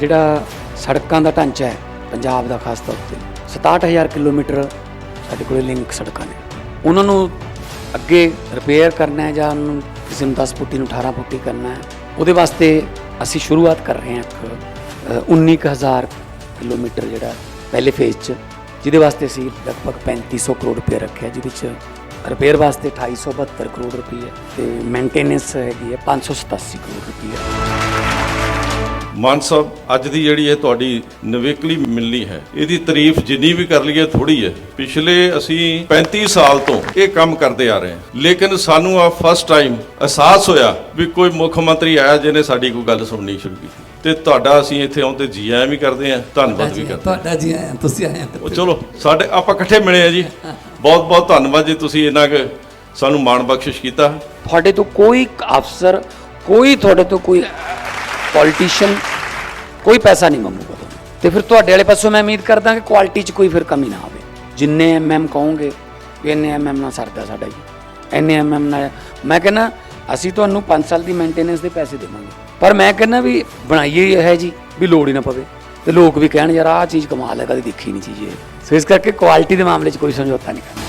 ਜਿਹੜਾ ਸੜਕਾਂ ਦਾ ਢਾਂਚਾ ਹੈ ਪੰਜਾਬ ਦਾ ਖਾਸ ਤੌਰ ਤੇ। 67000 ਕਿਲੋਮੀਟਰ ਸਾਡੇ ਕੋਲੇ ਲਿੰਕ ਸੜਕਾਂ ਨੇ। ਉਹਨਾਂ ਨੂੰ ਅੱਗੇ ਰਿਪੇਅਰ ਕਰਨਾ ਹੈ ਜਾਂ ਉਹਨੂੰ ਕਿਸੇ ਨੂੰ 10 ਫੁੱਟੀ ਨੂੰ 18 ਫੁੱਟੀ ਕਰਨਾ ਹੈ ਉਹਦੇ ਵਾਸਤੇ ਅਸੀਂ ਸ਼ੁਰੂਆਤ ਕਰ ਰਹੇ ਹਾਂ ਇੱਕ ਅ, 19000 ਕਿਲੋਮੀਟਰ ਜਿਹੜਾ ਪਹਿਲੇ ਫੇਜ਼ 'ਚ ਜਿਹਦੇ ਵਾਸਤੇ ਅਸੀਂ ਲਗਭਗ 3500 ਕਰੋੜ ਰੁਪਏ ਰੱਖਿਆ ਜਿਹਦੇ 'ਚ ਰਿਪੇਅਰ ਵਾਸਤੇ 2872 ਕਰੋੜ ਰੁਪਏ ਤੇ ਮੇਨਟੇਨੈਂਸ ਹੈਗੀ ਹੈ 587 ਕਰੋੜ ਰੁਪਏ। ਮਾਨ ਸਾਹਿਬ ਅੱਜ ਦੀ ਜਿਹੜੀ ਇਹ ਤੁਹਾਡੀ ਨਵੇਕਲੀ ਮਿਲਣੀ ਹੈ ਇਹਦੀ ਤਾਰੀਫ ਜਿੰਨੀ ਵੀ ਕਰ ਲਈਏ ਥੋੜੀ ਹੈ। ਪਿਛਲੇ ਅਸੀਂ 35 ਸਾਲ ਤੋਂ ਇਹ ਕੰਮ ਕਰਦੇ ਆ ਰਹੇ ਹਾਂ। ਲੇਕਿਨ ਸਾਨੂੰ ਆ ਫਸਟ ਟਾਈਮ ਅਹਿਸਾਸ ਹੋਇਆ ਵੀ ਕੋਈ ਮੁੱਖ ਮੰਤਰੀ ਆਇਆ ਜਿਹਨੇ ਸਾਡੀ ਕੋਈ ਗੱਲ ਸੁਣਨੀ ਸ਼ੁਰੂ ਕੀਤੀ। ਤੇ ਤੁਹਾਡਾ ਅਸੀਂ ਇੱਥੇ ਆਉਂਦੇ ਜੀ ਆਇਆਂ ਵੀ ਕਰਦੇ ਹਾਂ ਧੰਨਵਾਦ ਵੀ ਕਰਦੇ ਤੁਹਾਡਾ ਜੀ ਆਇਆਂ ਤੁਸੀਂ ਆਏ ਉਹ ਚਲੋ ਸਾਡੇ ਆਪਾਂ ਇਕੱਠੇ ਮਿਲੇ ਆ ਜੀ। ਬਹੁਤ ਬਹੁਤ ਧੰਨਵਾਦ ਜੀ ਤੁਸੀਂ ਇੰਨਾ ਕੁ ਸਾਨੂੰ ਮਾਣ ਬਖਸ਼ਿਸ਼ ਕੀਤਾ। ਤੁਹਾਡੇ ਤੋਂ ਕੋਈ ਅਫਸਰ ਕੋਈ ਤੁਹਾਡੇ ਤੋਂ ਕੋਈ ਪੋਲੀਟੀਸ਼ੀਅਨ ਕੋਈ ਪੈਸਾ ਨਹੀਂ ਮੰਗੂਗਾ। ਤੁਹਾਨੂੰ ਤੇ ਫਿਰ ਤੁਹਾਡੇ ਵਾਲੇ ਪਾਸੋਂ ਮੈਂ ਉਮੀਦ ਕਰਦਾ ਕਿ ਕੁਆਲਿਟੀ 'ਚ ਕੋਈ ਫਿਰ ਕਮੀ ਨਾ ਆਵੇ। ਜਿੰਨੇ ਐਮਐਮ ਕਹੋਗੇ ਵੀ ਇੰਨੇ ਐਮਐਮ ਨਾਲ ਸਰਦਾ ਸਾਡਾ ਜੀ। ਇੰਨੇ ਐਮਐਮ ਨਾਲ ਮੈਂ ਕਹਿੰਦਾ, ਅਸੀਂ ਤੁਹਾਨੂੰ 5 ਸਾਲ ਦੀ ਮੇਨਟੇਨੈਂਸ ਦੇ ਪੈਸੇ ਦੇਵਾਂਗੇ। ਪਰ ਮੈਂ ਕਹਿੰਦਾ ਵੀ ਬਣਾਈਏ ਇਹ ਹੈ ਜੀ, ਵੀ ਲੋੜ ਹੀ ਨਾ ਪਵੇ। ਤੇ ਲੋਕ ਵੀ ਕਹਿਣ, ਯਾਰ ਆਹ ਚੀਜ਼ ਕਮਾਲ ਹੈ, ਕਦੇ ਦੇਖੀ ਨਹੀਂ ਚੀਜ਼ ਇਹ। ਸੋ ਇਸ ਕਰਕੇ ਕੁਆਲਿਟੀ ਦੇ ਮਾਮਲੇ 'ਚ ਕੋਈ ਸਮਝੌਤਾ ਨਹੀਂ ਕਰਨਾ।